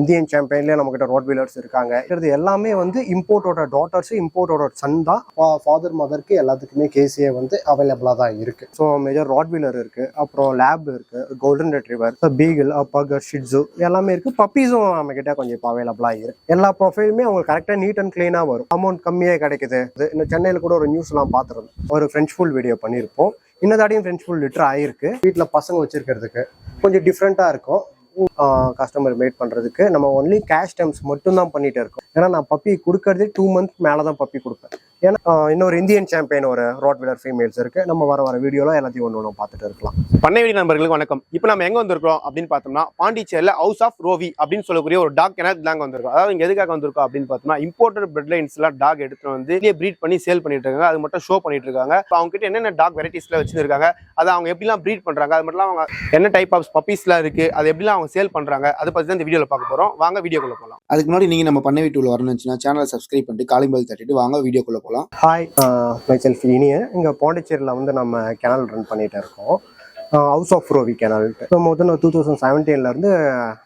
Indian சாம்பியன்லேயே நம்மகிட்ட road wheelers இருக்காங்க. இது எல்லாமே வந்து இம்போர்ட்டோட டாட்டர்ஸ் இம்போர்ட்டோட சன் தான். ஃபாதர் மதருக்கு எல்லாத்துக்குமே கேசியே வந்து அவைலபிளாக தான் இருக்கு. ஸோ மேஜர் ராட் வீலர் இருக்கு அப்புறம் லேப் இருக்கு golden retriever beagle pug shih tzu எல்லாமே இருக்கு. பப்பீஸும் நம்ம கிட்ட கொஞ்சம் இப்போ அவைலபிளாக இருக்கு. எல்லா ப்ரொஃபைலுமே உங்களுக்கு கரெக்டாக நீட் அண்ட் க்ளீனாக வரும். அமௌண்ட் கம்மியாக கிடைக்குது. இது இந்த சென்னையில் கூட ஒரு நியூஸ்லாம் பார்த்துருந்தோம் ஒரு ஃப்ரெஞ்ச் ஃபுல் வீடியோ பண்ணியிருப்போம். இன்னதாடியும் ஃப்ரெஞ்ச் ஃபுல் லிட்டர் ஆயிருக்கு. வீட்டில் பசங்க வச்சிருக்கிறதுக்கு கொஞ்சம் டிஃப்ரெண்ட்டாக இருக்கும். கஸ்டமர் மேட் பண்ணுறதுக்கு நம்ம ஒன்லி கேஷ் டைம்ஸ் மட்டும் தான் பண்ணிட்டு இருக்கோம். ஏன்னா நான் பப்பி கொடுக்கறதே டூ மந்த் மேலே தான் பப்பி கொடுப்பேன். ஏன்னா இன்னொரு இந்தியன் சாம்பியன் ஒரு ராட் வீலர் ஃபீமேல்ஸ் இருக்கு. நம்ம வர வர வீடியோல எல்லாத்தையும் ஒன்று ஒன்று பார்த்துட்டு இருக்கலாம். பண்ணை வீடு நண்பர்களுக்கு வணக்கம். இப்போ நம்ம எங்க வந்திருக்கோம் அப்படின்னு பார்த்தோம்னா பாண்டிச்சேரியில் ஹவுஸ் ஆஃப் ரோவி அப்படின்னு சொல்லக்கூடிய ஒரு டாக் கிணறு தாங்க வந்திருக்கோம். அதாவது இங்க எதுக்காக வந்திருக்கோம் அப்படின்னு பார்த்தோம்னா இம்போர்ட்டட் பிரெட் லைன்ஸ்லாம் டாக் எடுத்து வந்து இங்கே ப்ரீட் பண்ணி சேல் பண்ணிட்டு இருக்காங்க. அது மட்டும் ஷோ பண்ணிட்டு இருக்காங்க. இப்போ அவங்க கிட்ட என்னென்ன டாக் வெரைட்டிஸ்ல வச்சிருக்காங்க அதை அவங்க எப்படிலாம் ப்ரீட் பண்றாங்க அது மட்டும் அவங்க என்ன டைப் ஆஃப் பப்பீஸ்லாம் இருக்கு அது எப்படிலாம் அவங்க சேல் பண்றாங்க அதை பத்தி தான் இந்த வீடியோல பார்க்க போறோம். வாங்க வீடியோக்குள்ள போகலாம் அதுக்கு முன்னாடி நீங்க நம்ம பண்ணை வீட்டுல வரணும்னுச்சுன்னா சேனலை சப்ஸ்கிரைப் பண்ணிட்டு காலிங் பெல் தட்டிட்டு வாங்க வீடியோக்குள்ள போகலாம். ஹாய் மை செல்ஃப் இனியன் இங்கே பாண்டிச்சேரியில் வந்து நம்ம கேனல் ரன் பண்ணிகிட்டு இருக்கோம். ஹவுஸ் ஆஃப் ரோவி கேனல் ஸோ முதல்ல டூ தௌசண்ட் செவன்டீன்லேருந்து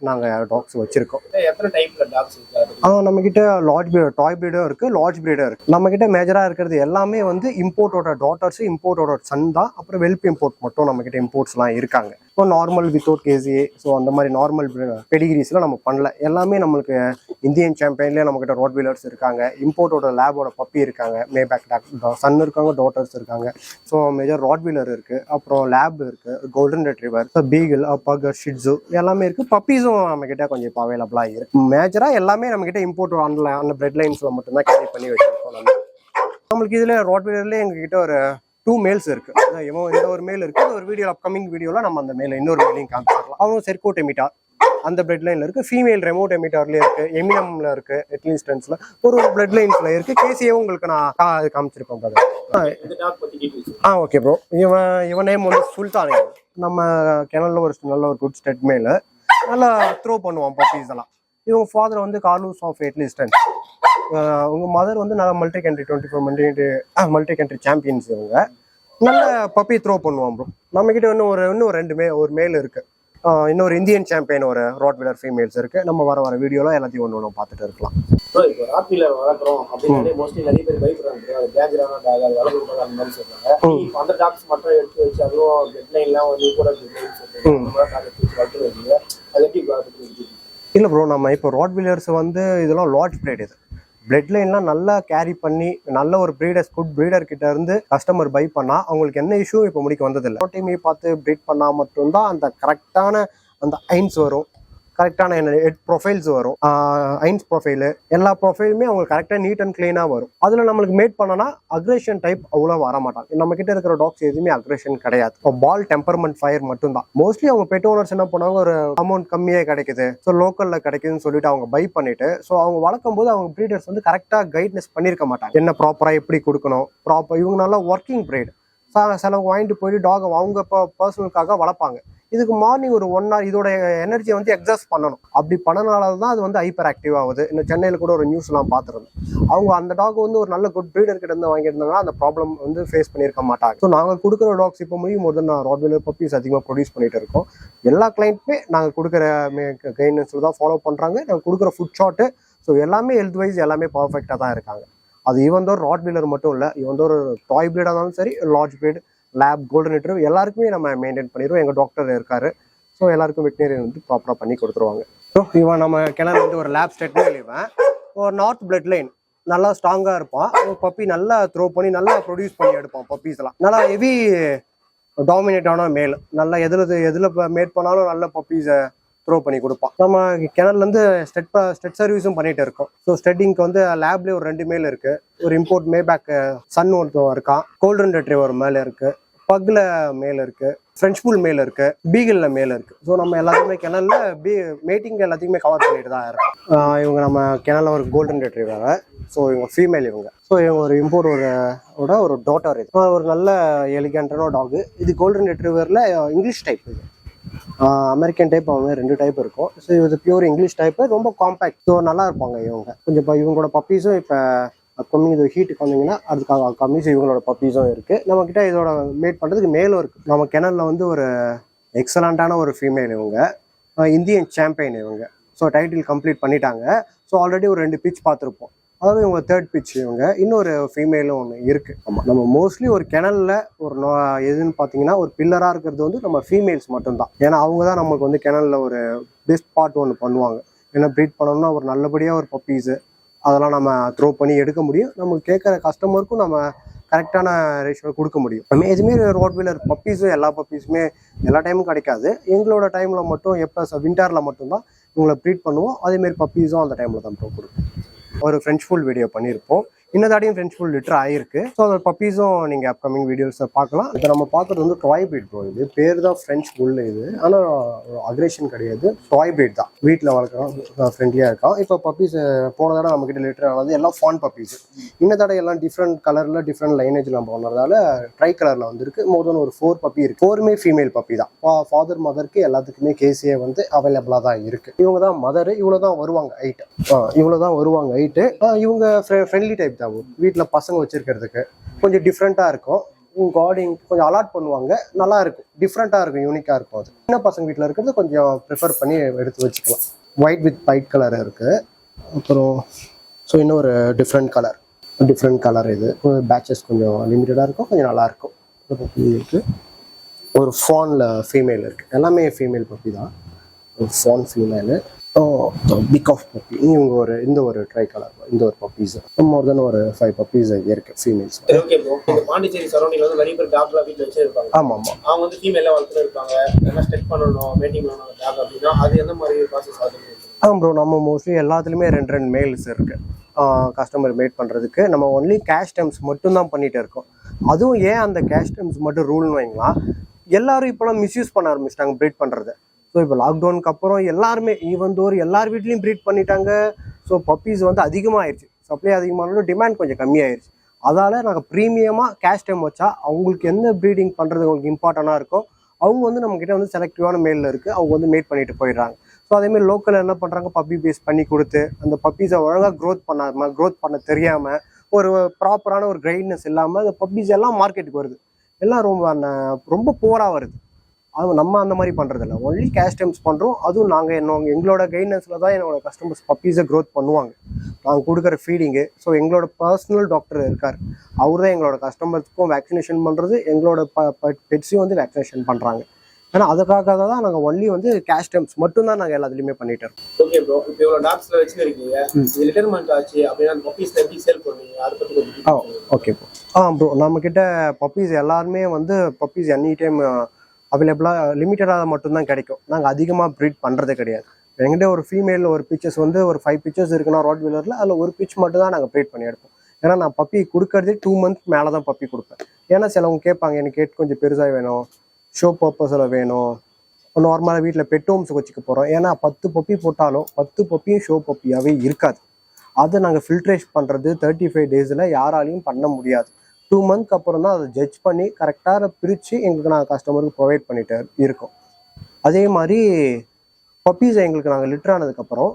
நாங்கள் டாக்ஸ் வச்சுருக்கோம். எத்தனை டாக்ஸ் ஆ நம்மக்கிட்ட லார்ஜ் பிரீடர் டாய் பிரீடும் இருக்குது லார்ஜ் பிரீடும் இருக்குது நம்மக்கிட்ட மேஜராக இருக்கிறது எல்லாமே வந்து இம்போர்ட்டோட டாட்டர்ஸ் இம்போர்ட்டோட சன் தான். அப்புறம் வெல்ப் இம்போர்ட் மட்டும் நம்மக்கிட்ட இம்போர்ட்ஸ்லாம் இருக்காங்க. இப்போ நார்மல் வித்தவுட் கேசிஏ ஸோ அந்த மாதிரி நார்மல் பெடிகிரிஸ்லாம் நம்ம பண்ணல. எல்லாமே நம்மளுக்கு இந்தியன் சாம்பியன்லேயே நம்மக்கிட்ட ரோட் வீலர்ஸ் இருக்காங்க இம்போர்ட்டோட லேபோட பப்பி இருக்காங்க. மேபேக் டாக் சன் இருக்காங்க டாட்டர்ஸ் இருக்காங்க. ஸோ மேஜர் ராட் வீலர் இருக்குது அப்புறம் லேப் இருக்குது golden retriever beagle pug shih tzu எல்லாமே இருக்குது பப்பீஸும் நம்மக்கிட்ட கொஞ்சம் இப்போ அவைலபிளாக இருக்குது மேஜராக எல்லாமே நம்மக்கிட்ட இம்போர்ட் அந்த அந்த பிரெட் லைன்ஸில் மட்டும்தான் கேரி பண்ணி வச்சுருக்கோம் நம்ம. நம்மளுக்கு இதில் ராட் எங்ககிட்ட ஒரு டூ மேல்ஸ் இருக்கு. இவன் இந்த ஒரு மேல் இருக்கு. ஒரு வீடியோ அப்கமிங் வீடியோவில் நம்ம அந்த மேல இன்னொரு மேலையும் காமிச்சிடலாம் அவனும் செர்கோட்டை மீட்டார் அந்த பிளட் லைன்ல இருக்கு. ஃபீமேல் ரெமோட் எமிட்டார்லயே இருக்கு. எமினம்ல இருக்கு. எட்லின்ஸ்டன்ஸ்ல ஒரு ஒரு பிளட் லைன்ஸ்ல இருக்கு. கேசியே உங்களுக்கு நான் கா- காமிச்சிருப்பேன் brother. இந்த டாக் பத்தி டீடைல்ஸ் ஆ ஓகே ப்ரோ இவன் இவன் நேம் வந்து சுல்தான். இவன். நம்ம கிணல்ல ஒரு நல்ல ஒரு குட் ஸ்டெட் மேல நல்லா த்ரோ பண்ணுவான் பப்பீஸ் எல்லாம். இவங்க ஃபாதர் வந்து கார்லூஸ் ஆஃப் எட்லிஸ்டன் உங்க மதர் வந்து நல்ல multi country twenty four multi multi country champions இவங்க. நல்ல பப்பி த்ரோ பண்ணுவான் ப்ரோ நம்ம கிட்ட இன்னும் ஒரு இன்னும் ஒரு ரெண்டு மே ஒரு மேல் இருக்கு. இன்னொரு இந்தியன் சாம்பியன் ஒரு ராட் வீலர் ஃபீமேல்ஸ் இருக்கு. நம்ம வர வர வீடியோல எல்லாத்தையும் ஒன்று ஒன்று பார்த்துட்டு இருக்கலாம். இப்போ ராத்ரியில வளர்க்குறோம் அப்படின்னு மோஸ்ட்லி நிறைய பேர் பயப்படுறாங்க. அது வளர்க்கக்கூடாது அந்த மாதிரி சொல்றாங்க. அந்த டாக்ஸ் மட்டும் எடுத்து வச்சு அதுவும் டெட்லைன்லாம் வந்து கூட அது எப்படி இல்லை ப்ரோ நம்ம இப்போ ராட் வீலர்ஸ் வந்து இதெல்லாம் லார்ஜ் பிரீட் இது. பிளட் லைன்லாம் நல்லா கேரி பண்ணி நல்ல ஒரு பிரீடர்ஸ் குட் பிரீடர் கிட்ட இருந்து கஸ்டமர் பை பண்ணா அவங்களுக்கு என்ன இஷ்யூ இப்போ முடிக்க வந்ததில்லை. டைமே பார்த்து ப்ரீட் பண்ணால் மட்டும்தான் அந்த கரெக்டான அந்த ஐன்ஸ் வரும். கரெக்டான எட் ப்ரொஃபைல்ஸ் வரும். ஐன்ஸ் ப்ரொஃபைலு எல்லா ப்ரொஃபைலுமே அவங்களுக்கு கரெக்டாக நீட் அண்ட் க்ளீனாக வரும். அதில் நம்மளுக்கு மேட் பண்ணனா அக்ரேஷன் டைப் அவ்வளோ வர மாட்டாங்க நம்ம கிட்ட இருக்கிற டாக்ஸ் எதுவுமே அக்ரேஷன் கிடையாது. பால் டெம்பர்மெண்ட் ஃபயர் மட்டும்தான். மோஸ்ட்லி அவங்க பெட் ஓனர்ஸ் என்ன பண்ணுவாங்க ஒரு அமௌண்ட் கம்மியாக கிடைக்குது. ஸோ லோக்கலில் கிடைக்குதுன்னு சொல்லிட்டு அவங்க பை பண்ணிட்டு ஸோ அவங்க வளர்க்கும் போது அவங்க ப்ரீடர்ஸ் வந்து கரெக்டாக கைட்னஸ் பண்ணியிருக்க மாட்டாங்க. என்ன ப்ராப்பராக எப்படி கொடுக்கணும்? ப்ராப்பர் இவங்க நல்லா ஒர்க்கிங் ப்ரீட் சிலவங்க வாங்கிட்டு போயிட்டு டாக் அவங்க பர்சனலுக்காக வளர்ப்பாங்க. இதுக்கு மார்னிங் ஒரு ஒன் ஹவர் இதோட எனர்ஜியை வந்து எக்ஸாஸ்ட் பண்ணணும். அப்படி பண்ணனால தான் அது வந்து ஹைப்பர் ஆக்டிவ் ஆகுது. இன்னும் சென்னையில் கூட ஒரு நியூஸ்லாம் பார்த்துருந்தேன். அவங்க அந்த டாக் வந்து ஒரு நல்ல குட் ப்ரீடர் கிட்ட இருந்து வாங்கியிருந்தாங்கன்னா அந்த ப்ராப்ளம் வந்து ஃபேஸ் பண்ணியிருக்க மாட்டாங்க. ஸோ நாங்கள் கொடுக்குற டாக்ஸ் இப்போ முடியும் போது நான் ராட்வீலர் பப்பீஸ் அதிகமாக ப்ரொடியூஸ் பண்ணிட்டு இருக்கோம். எல்லா கிளைண்ட்டுமே நாங்கள் கொடுக்குற கைடன்ஸில் தான் ஃபாலோ பண்ணுறாங்க நாங்கள் கொடுக்குற ஃபுட் ஷாட்டு ஸோ எல்லாமே ஹெல்த் வைஸ் எல்லாமே பர்ஃபெக்டாக தான் இருக்காங்க. அது ஈவன் தோ ராட் வீலர் மட்டும் இல்லை ஈவன் தோ ஒரு டாய் பிளேடாக இருந்தாலும் சரி large breed lab golden retrieve எல்லாருக்குமே நம்ம மெயின்டைன் பண்ணிடுவோம். எங்கள் டாக்டர் இருக்காரு. ஸோ எல்லாருக்கும் வெட்டினரி வந்து ப்ராப்பராக பண்ணி கொடுத்துருவாங்க. ஸோ இவன் நம்ம கிணறு வந்து ஒரு லேப் ஸ்டெட்னு இவன் ஒரு நார்த் பிளட் லைன் நல்லா ஸ்ட்ராங்காக இருப்பான். பப்பி நல்லா த்ரோ பண்ணி நல்லா ப்ரொடியூஸ் பண்ணி எடுப்பான் பப்பீஸ்லாம் நல்லா ஹெவி டாமினேட்டான மேல் நல்லா எதில் எதில் மேட் பண்ணாலும் நல்ல பப்பீஸை த்ரோ பண்ணி கொடுப்பான். நம்ம கிணறுலேருந்து ஸ்டெட் ஸ்டெட் சர்வீஸும் பண்ணிகிட்டு இருக்கோம். ஸோ ஸ்டெட்டிங்க்கு வந்து லேப்லேயே ஒரு ரெண்டு மேல் இருக்குது ஒரு இம்போர்ட் மேபேக் சன் ஒருத்தவன் இருக்கான். கோல்டன் ரெட்ரிவர் மேலே இருக்குது பக்ல மேல இருக்கு ஃப்ரெஞ்ச் பூல் மேல இருக்கு பீகிள்ல மேல இருக்கு. ஸோ நம்ம எல்லாத்துக்குமே கிணல்ல பீ மேட்டிங் எல்லாத்தையுமே கவர் பண்ணிட்டு தான் இருக்கும். இவங்க நம்ம கிணலில் ஒரு கோல்டன் ரெட்ரிவாங்க ஸோ இவங்க ஃபீமேல் இவங்க. ஸோ இவங்க ஒரு இம்போர்ட் ஒரு ஓட ஒரு டாட்டர் இது. ஒரு நல்ல எலிகண்டான டாக் இது கோல்டன் ரெட்ரிவரில் இங்கிலீஷ் டைப் இது. அமெரிக்கன் டைப் அவங்க ரெண்டு டைப் இருக்கும். ஸோ இது பியூர் இங்கிலீஷ் டைப்பு ரொம்ப காம்பேக்ட் ஸோ நல்லா இருப்பாங்க இவங்க. கொஞ்சம் இப்போ இவங்களோட பப்பீஸும் இப்போ அப்கமிங் இது ஹீட்டுக்கு வந்தீங்கன்னா அதுக்காக கம்மிஸ் இவங்களோட பப்பீஸும் இருக்கு. நம்ம கிட்ட இதோட மேட் பண்ணுறதுக்கு மேலும் இருக்கு. நம்ம கிணல்ல வந்து ஒரு எக்ஸலண்ட்டான ஒரு ஃபீமேல் இவங்க இந்தியன் சாம்பியன் இவங்க. ஸோ டைட்டில் கம்ப்ளீட் பண்ணிட்டாங்க. ஸோ ஆல்ரெடி ஒரு ரெண்டு பிச் பார்த்துருப்போம். அதாவது இவங்க தேர்ட் பிச் இவங்க. இன்னொரு ஃபீமேலும் ஒன்று இருக்குது ஆமாம் நம்ம மோஸ்ட்லி ஒரு கிணல்ல ஒரு நோ எதுன்னு பார்த்தீங்கன்னா ஒரு பில்லராக இருக்கிறது வந்து நம்ம ஃபீமேல்ஸ் மட்டும்தான். ஏன்னா அவங்க தான் நமக்கு வந்து கிணல்ல ஒரு பெஸ்ட் பார்ட் ஒன்று பண்ணுவாங்க. ஏன்னா ப்ரீட் பண்ணோம்னா ஒரு நல்லபடியாக ஒரு பப்பீஸு அதெல்லாம் நம்ம த்ரோ பண்ணி எடுக்க முடியும். நம்ம கேட்குற கஸ்டமருக்கும் நம்ம கரெக்டான ரேஷியோவில் கொடுக்க முடியும். மேஜுமே ரோட் வீலர் பப்பீஸும் எல்லா பப்பீஸுமே எல்லா டைமும் கிடைக்காது. எங்களோட டைமில் மட்டும் எப்போ விண்டரில் மட்டும்தான் இவங்களை ப்ரீட் பண்ணுவோம். அதேமாரி பப்பீஸும் அந்த டைமில் தான் ப்ரோ கொடுப்போம். ஒரு ஃப்ரெஞ்ச் ஃபுல் வீடியோ பண்ணியிருப்போம். இன்னதாடியும் ஃப்ரெண்ட்ஸ் ஃபுல் லிட்டர் ஆயிருக்கு. ஸோ அந்த பப்பீஸும் நீங்கள் அப்கமிங் வீடியோஸை பார்க்கலாம். இப்போ நம்ம பார்க்குறது வந்து டாய் பிரீட் ப்ரோ இது. பேர் தான் ஃப்ரெஞ்ச் ஃபுல் இது. ஆனால் அக்ரேஷன் கிடையாது. டாய் பிரீட் தான். வீட்டில் வளர்க்குறோம் ஃப்ரெண்ட்லியாக இருக்கான். இப்போ பப்பீஸ் போன தடவை நம்மக்கிட்ட லிட்டர் ஆனது எல்லாம் ஃபான் பப்பீஸ் இந்த தடவை எல்லாம் டிஃப்ரெண்ட் கலரில் டிஃப்ரெண்ட் லைனேஜில் நம்ம போனதால ட்ரை கலரில் வந்துருக்கு. மோர் தென் ஒரு ஃபோர் பப்பி இருக்குது ஃபோருமே ஃபீமேல் பப்பி தான். ஃபாதர் மதருக்கு எல்லாத்துக்குமே கேசியே வந்து அவைலபிளாக தான் இருக்குது இவங்க தான் மதர் இவ்வளோ தான் வருவாங்க ஹைட்டு இவ்வளோ தான் வருவாங்க ஹைட்டு இவங்க ஃப்ரெண்ட்லி டைப் தேவை வீட்டில் பசங்க வச்சுருக்கிறதுக்கு கொஞ்சம் டிஃப்ரெண்ட்டாக இருக்கும். கார்டிங் கொஞ்சம் அலாட் பண்ணுவாங்க. நல்லா இருக்கும். டிஃப்ரெண்ட்டாக இருக்கும். யூனிக்காக இருக்கும் அது. சின்ன பசங்க வீட்டில் இருக்கிறது கொஞ்சம் ப்ரிஃபர் பண்ணி எடுத்து வச்சுக்கலாம். ஒயிட் வித் ஒயிட் கலர் இருக்குது அப்புறம் ஸோ இன்னொரு டிஃப்ரெண்ட் கலர் டிஃப்ரெண்ட் கலர் இது. பேட்சஸ் கொஞ்சம் லிமிட்டடாக இருக்கும். கொஞ்சம் நல்லாயிருக்கும் ஒரு ஒரு ஃபோனில் ஃபீமேல் இருக்குது எல்லாமே ஃபீமேல் பப்பி தான். ஒரு ஃபோன் ஃபீமேலு பிக் ஆஃப் பப்பி இவங்க ஒரு இந்த ஒரு ட்ரை கலர் இந்த ஒரு பப்பீஸ் மோர் தென் ஒரு ஃபைவ் பப்பீஸ் இருக்கு ஃபீமேல்ஸ் ஓகே ப்ரோ இந்த பாண்டிச்சேரி சரௌண்டிங்ல வந்து நிறைய பேர் டாக்லாம் வீட்டில் வச்சிருப்பாங்க. ஆமாம் ஆமாம் அவங்க வந்து ஃபீமேல வளர்த்துட்டு இருப்பாங்க. எல்லாம் ஸ்டெக் பண்ணணும் மீட்டிங் பண்ணணும் டாக் அப்படின்னா அது எந்த மாதிரி ப்ராசஸ் ஆகுது? ஆ ப்ரோ நம்ம மோஸ்ட்லி எல்லாத்துலேயுமே ரெண்டு ரெண்டு மெயில்ஸ் இருக்கு. கஸ்டமர் மேட் பண்ணுறதுக்கு நம்ம ஒன்லி கேஷ் டைம்ஸ் மட்டும்தான் பண்ணிட்டு இருக்கோம். அதுவும் ஏன் அந்த கேஷ் டைம்ஸ் மட்டும் ரூல்னு வைங்களா? எல்லாரும் இப்போலாம் மிஸ்யூஸ் பண்ண ஆரம்பிச்சிட்டாங்க ப்ரீட் பண்ணுறது ஸோ இப்போ லாக்டவுனுக்கு அப்புறம் எல்லாருமே ஈவன் தோர் எல்லார் வீட்லேயும் ப்ரீட் பண்ணிட்டாங்க ஸோ பப்பீஸ் வந்து அதிகமாகிடுச்சு சப்ளை அதிகமானாலும் டிமாண்ட் கொஞ்சம் கம்மியாயிருச்சு. அதால் நாங்கள் ப்ரீமியமாக கேஷ் டைம் வச்சா அவங்களுக்கு எந்த ப்ரீடிங் பண்ணுறது அவங்களுக்கு இம்பார்ட்டண்ட்டாக இருக்கோ அவங்க வந்து நம்மக்கிட்ட வந்து செலக்டிவான மேலில் இருக்குது அவங்க வந்து மேட் பண்ணிட்டு போயிடுறாங்க. ஸோ அதேமாதிரி லோக்கல் என்ன பண்ணுறாங்க பப்பி பேஸ் பண்ணி கொடுத்து அந்த பப்பீஸை ஒழுங்காக க்ரோத் பண்ணாமல் க்ரோத் பண்ண தெரியாமல் ஒரு ப்ராப்பரான ஒரு கிரைட்னஸ் இல்லாமல் அந்த பப்பீஸ் எல்லாம் மார்க்கெட்டுக்கு வருது. எல்லாம் ரொம்ப ரொம்ப போராக வருது. அது நம்ம அந்த மாதிரி பண்ணுறது இல்லை ஒன்லி கேஷ் டைம்ஸ் பண்ணுறோம் அதுவும் நாங்கள் என்ன எங்களோட கைட்னஸில் தான் என்னோட கஸ்டமர்ஸ் பப்பீஸை க்ரோத் பண்ணுவாங்க. நாங்கள் கொடுக்குற ஃபீடிங்கு ஸோ எங்களோட பர்சனல் டாக்டர் இருக்கார். அவர் தான் எங்களோட கஸ்டமர்ஸ்க்கும் வேக்சினேஷன் பண்ணுறது எங்களோட ப பெட்ஸையும் வந்து வேக்சினேஷன் பண்ணுறாங்க ஏன்னா அதுக்காக தான் நாங்கள் ஒன்லி வந்து கேஷ் டைம்ஸ் மட்டும்தான் நாங்கள் எல்லாத்துலேயுமே பண்ணிட்டு இருக்கோம். ஓகே ப்ரோ இப்போ இவ்வளோ டாக்ஸ்ல வச்சிருக்கீங்க. இது ரிட்டர்மெண்ட் ஆச்சு. அப்படின்னா அந்த பப்பீஸ் எப்படி சேல் பண்ணுவீங்க? அதை கொஞ்சம் ah okay bro ah bro நம்மக்கிட்ட பப்பீஸ் எல்லாருமே வந்து பப்பீஸ் எனி டைம் அவைலபிளாக லிமிட்டடாக மட்டும்தான் கிடைக்கும். நாங்கள் அதிகமாக ப்ரீட் பண்ணுறது கிடையாது. எங்கிட்ட ஒரு ஃபீமேல் ஒரு பிச்சர்ஸ் வந்து ஒரு ஃபைவ் பிச்சர்ஸ் இருக்குன்னா ராட் வீலரில் அதில் ஒரு பிச் மட்டும் தான் நாங்கள் ப்ரீட் பண்ணி எடுப்போம். ஏன்னா நான் பப்பி கொடுக்கறதே டூ மந்த் மேலே தான் பப்பி கொடுப்பேன். ஏன்னா சிலவங்க கேட்பாங்க எனக்கு கேட் கொஞ்சம் பெருசாக வேணும். ஷோ பர்பஸில் வேணும். நார்மலாக வீட்டில் பெட் ஹோம்ஸ் வச்சுக்க போகிறோம் ஏன்னா பத்து பப்பி போட்டாலும் பத்து பப்பியும் ஷோ பப்பியாகவே இருக்காது. அதை நாங்கள் ஃபில்ட்ரேஷ் பண்ணுறது தேர்ட்டி ஃபைவ் டேஸில் யாராலையும் பண்ண முடியாது. டூ மந்த்க்கு அப்புறம் தான் அதை ஜட்ஜ் பண்ணி கரெக்டாக பிரித்து எங்களுக்கு நாங்கள் கஸ்டமருக்கு ப்ரொவைட் பண்ணிட்டு இருக்கோம். அதே மாதிரி பப்பீஸ் எங்களுக்கு நாங்கள் லிட்டர் ஆனதுக்கப்புறம்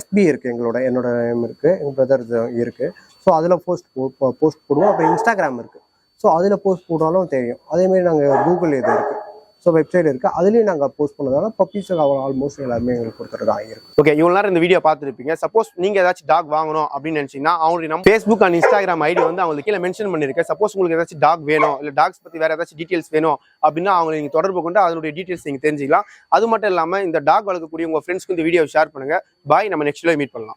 எஃபி இருக்குது எங்களோட என்னோட நேம் இருக்குது எங்கள் பிரதர் இருக்குது ஸோ அதில் போஸ்ட் போஸ்ட் போடுவோம். அப்புறம் இன்ஸ்டாகிராம் இருக்குது ஸோ அதில் போஸ்ட் போட்டாலும் தெரியும். அதேமாரி நாங்கள் கூகுள் இது இருக்குது ஸோ வெப்சைட் இருக்குது அதுலேயும் நாங்கள் போஸ்ட் பண்ணதால பப்பீஸ் ஆல்மோஸ்ட் எல்லாருமே எங்களுக்கு கொடுத்துட்டு தான் இருக்கு. ஓகே இவ்வளோ நேரம் இந்த வீடியோ பார்த்துருப்பீங்க. சப்போஸ் நீங்கள் ஏதாச்சும் டாக் வாங்கணும் அப்படின்னு நினச்சிங்கன்னா அவங்களுடைய நம்ம ஃபேஸ்புக் அண்ட் இன்ஸ்டாகிராம் ஐடி வந்து அவங்களுக்கு கீழே மென்ஷன் பண்ணிருக்கேன். சப்போஸ் உங்களுக்கு ஏதாச்சும் டாக் வேணும் இல்லை டாக்ஸ் பற்றி வேறு ஏதாச்சும் டீடைல்ஸ் வேணும் அப்படின்னா அவங்க நீங்கள் தொடர்பு கொண்டு அதனுடைய டீட்டெயில்ஸ் நீங்கள் தெரிஞ்சுக்கலாம். அது மட்டும் இல்லாமல் இந்த டாக் வளர்க்கக்கூடிய உங்கள் ஃப்ரெண்ட்ஸ்க்கு இந்த வீடியோ ஷேர் பண்ணுங்க. பாய் நம்ம நெக்ஸ்ட் மீட் பண்ணலாம்.